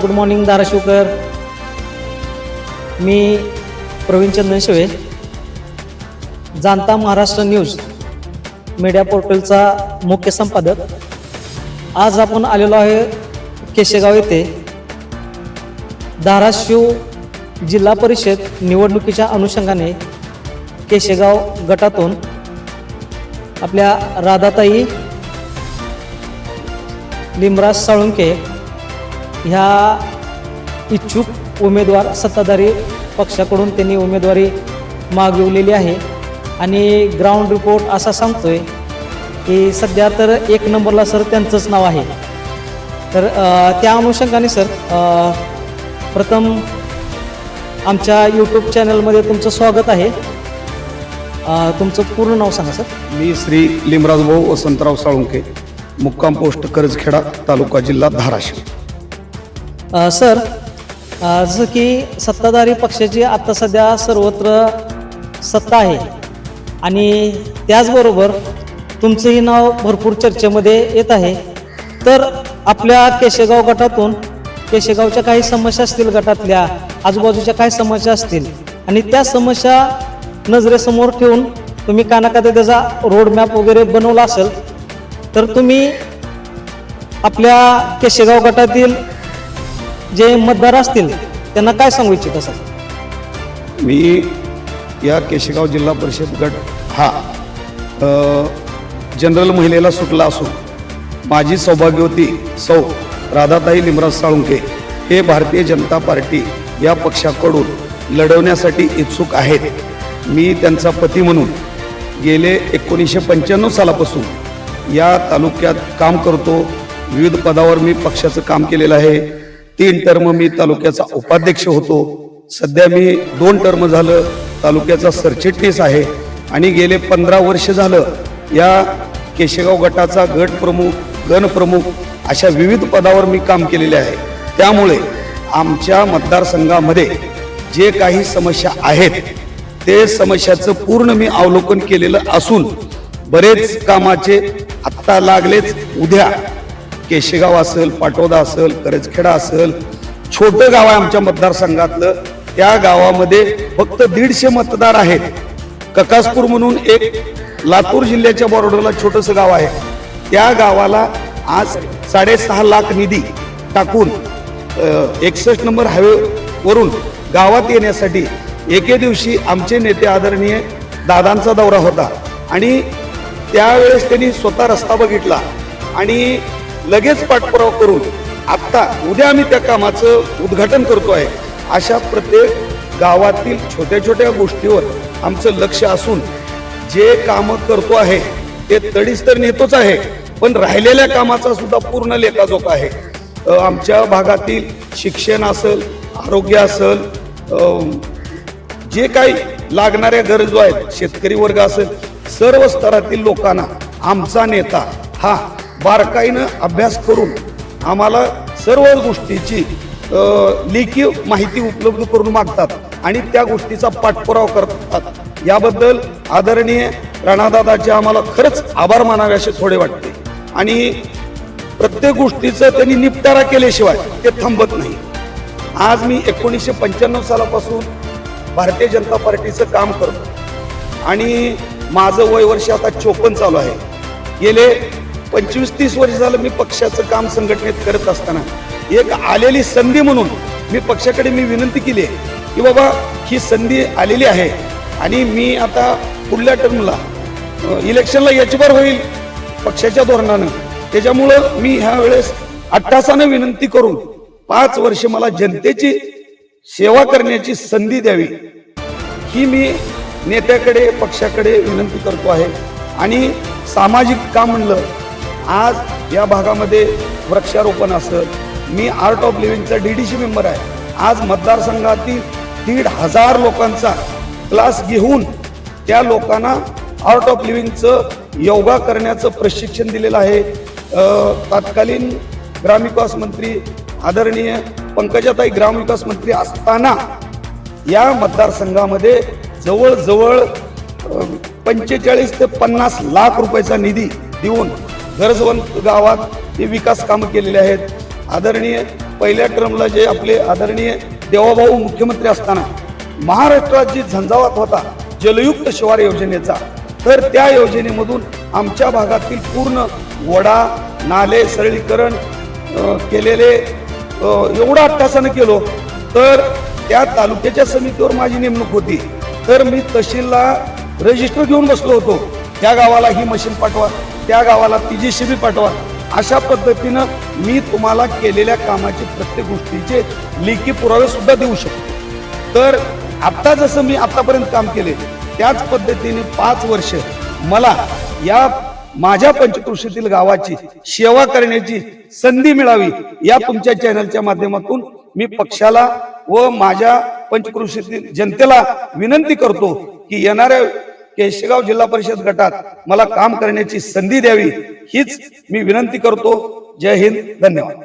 Good morning धाराशिवकर. मी प्रवीण चंदन शिवे. जाणता महाराष्ट्र न्यूज मीडिया पोर्टलचा मुख्य संपादक. आज आपण आलेलो आहे केशेगाव येथे. धाराशिव जिल्हा परिषद निवडणुकीच्या अनुषंगाने केशेगाव गटातून आपल्या राधाताई लिमराज साळुंके ह्या इच्छुक उमेदवार सत्ताधारी पक्षाकडून त्यांनी उमेदवारी मागवलेली आहे. आणि ग्राउंड रिपोर्ट असा सांगतोय की सध्या तर एक नंबरला सर त्यांचंच नाव आहे. तर त्या अनुषंगाने सर प्रथम आमच्या यूट्यूब चॅनलमध्ये तुमचं स्वागत आहे. तुमचं पूर्ण नाव सांगा सर. मी श्री लिमराज भाऊ वसंतराव साळुंके मुक्काम पोस्ट करजखेडा तालुका जिल्हा धाराशिव. सर जसं की सत्ताधारी पक्षाची आता सध्या सर्वत्र सत्ता आहे. आणि त्याचबरोबर तुमचंही नाव भरपूर चर्चेमध्ये येत आहे. तर आपल्या केशेगाव गटातून केशेगावच्या काही समस्या असतील गटातल्या आजूबाजूच्या काही समस्या असतील आणि त्या समस्या नजरेसमोर ठेवून तुम्ही कानाकाते त्याचा रोड मॅप वगैरे बनवला असेल तर तुम्ही आपल्या केशेगाव गटातील जे मतदार असतील त्यांना काय सांगू इच्छिता सर? मी या केशेगाव जिल्हा परिषद गट हा जनरल महिलेला सुटला असून माझी सौभाग्यवती सौ राधाताई लिमराज साळुंके हे भारतीय जनता पार्टी या पक्षाकडून लढवण्यासाठी इच्छुक आहेत. मी त्यांचा पती म्हणून गेले एकोणीसशे पंच्याण्णव सालापासून या तालुक्यात काम करतो. विविध पदावर मी पक्षाचं काम केलेलं आहे. तीन टर्म मी तालुक्याचा उपाध्यक्ष होतो. सध्या मी दोन टर्म झालं तालुक्याचा सरचिटणीस आहे. आणि गेले पंधरा वर्ष झालं या केशेगाव गटाचा गट प्रमुख गण प्रमुख अशा विविध पदावर मी काम केलेले आहे. त्यामुळे आमच्या मतदारसंघामध्ये जे काही समस्या आहेत ते समस्याचं पूर्ण मी अवलोकन केलेलं असून बरेच कामाचे आत्ता लागलेच उद्या केशेगाव असेल पाटोदा असेल करजखेडा असेल छोटं गाव आहे आमच्या मतदारसंघातलं. त्या गावामध्ये फक्त दीडशे मतदार आहेत. ककासपूर म्हणून एक लातूर जिल्ह्याच्या बॉर्डरला छोटंसं गाव आहे. त्या गावाला आज साडेसहा लाख निधी टाकून एकसष्ट नंबर हायवेवरून गावात येण्यासाठी एके दिवशी आमचे नेते आदरणीय दादांचा दौरा होता. आणि त्यावेळेस त्यांनी स्वतः रस्ता बघितला. आणि लगेच पाठपुरावा करून आत्ता उद्या आम्ही त्या कामाचं उद्घाटन करतो आहे. अशा प्रत्येक गावातील छोट्या छोट्या गोष्टीवर आमचं लक्ष असून जे कामं करतो आहे ते तडीच तर नेतोच आहे पण राहिलेल्या कामाचा सुद्धा पूर्ण लेखाजोखा आहे. आमच्या भागातील शिक्षण असेल आरोग्य असेल जे काही लागणाऱ्या गरजू आहेत शेतकरी वर्ग असेल सर्व स्तरातील लोकांना आमचा नेता हा बारकाईनं अभ्यास करून आम्हाला सर्व गोष्टीची लेखी माहिती उपलब्ध करून मागतात आणि त्या गोष्टीचा पाठपुरावा करतात. याबद्दल आदरणीय राणादादाचे आम्हाला खरंच आभार मानावे असे थोडे वाटते. आणि प्रत्येक गोष्टीचं त्यांनी निपटारा केल्याशिवाय ते थांबत नाही. आज मी एकोणीसशे पंच्याण्णव सालापासून भारतीय जनता पार्टीचं काम करतो. आणि माझं वय वर्ष आता चोपन्न चालू आहे. गेले पंचवीस तीस वर्ष झालं मी पक्षाचं काम संघटनेत करत असताना एक आलेली संधी म्हणून मी पक्षाकडे मी विनंती केली आहे की बाबा ही संधी आलेली आहे आणि मी आता पुढल्या टर्मला इलेक्शनला याचीवर होईल पक्षाच्या धोरणानं. त्याच्यामुळं मी ह्या वेळेस अट्टासानं विनंती करून पाच वर्ष मला जनतेची सेवा करण्याची संधी द्यावी. ही मी नेत्याकडे पक्षाकडे विनंती करतो आहे. आणि सामाजिक काम म्हणलं आज या भागामध्ये वृक्षारोपण असेल मी आर्ट ऑफ लिव्हिंगचा डी डी सी मेंबर आहे. आज मतदारसंघातील दीड हजार लोकांचा क्लास घेऊन त्या लोकांना आर्ट ऑफ लिव्हिंगचं योगा करण्याचं प्रशिक्षण दिलेलं आहे. तत्कालीन ग्रामविकास मंत्री आदरणीय पंकजाताई ग्रामविकास मंत्री असताना या मतदारसंघामध्ये जवळजवळ पंचेचाळीस ते पन्नास लाख रुपयाचा निधी देऊन गरजवंत गावात हे विकास कामं केलेले आहेत. आदरणीय पहिल्या टर्मला जे आपले आदरणीय देवाभाऊ मुख्यमंत्री असताना महाराष्ट्रात जी झंझावात होता जलयुक्त शिवार योजनेचा तर त्या योजनेमधून आमच्या भागातील पूर्ण वडा नाले सरळीकरण केलेले एवढा एवढं अट्टासानं केलो तर त्या तालुक्याच्या समितीवर माझी नेमणूक होती. तर मी तहसीलला रजिस्टर घेऊन बसलो होतो. त्या गावाला ही मशीन पाठवा त्या गावाला ती जी शिबी पाठवा. अशा पद्धतीनं मी तुम्हाला केलेल्या कामाचे प्रत्येक गोष्टीचे लेखी पुरावे सुद्धा देऊ शकतो. तर आता जसं मी आतापर्यंत काम केले त्याच पद्धतीने पाच वर्ष मला या माझ्या पंचकृषीतील गावाची सेवा करण्याची संधी मिळावी या तुमच्या चॅनलच्या माध्यमातून मी पक्षाला व माझ्या पंचकृषीतील जनतेला विनंती करतो की येणाऱ्या केशगाव जिल्हा परिषद गटात मला काम करण्याची संधी द्यावी हीच मी विनंती करतो. जय हिंद. धन्यवाद.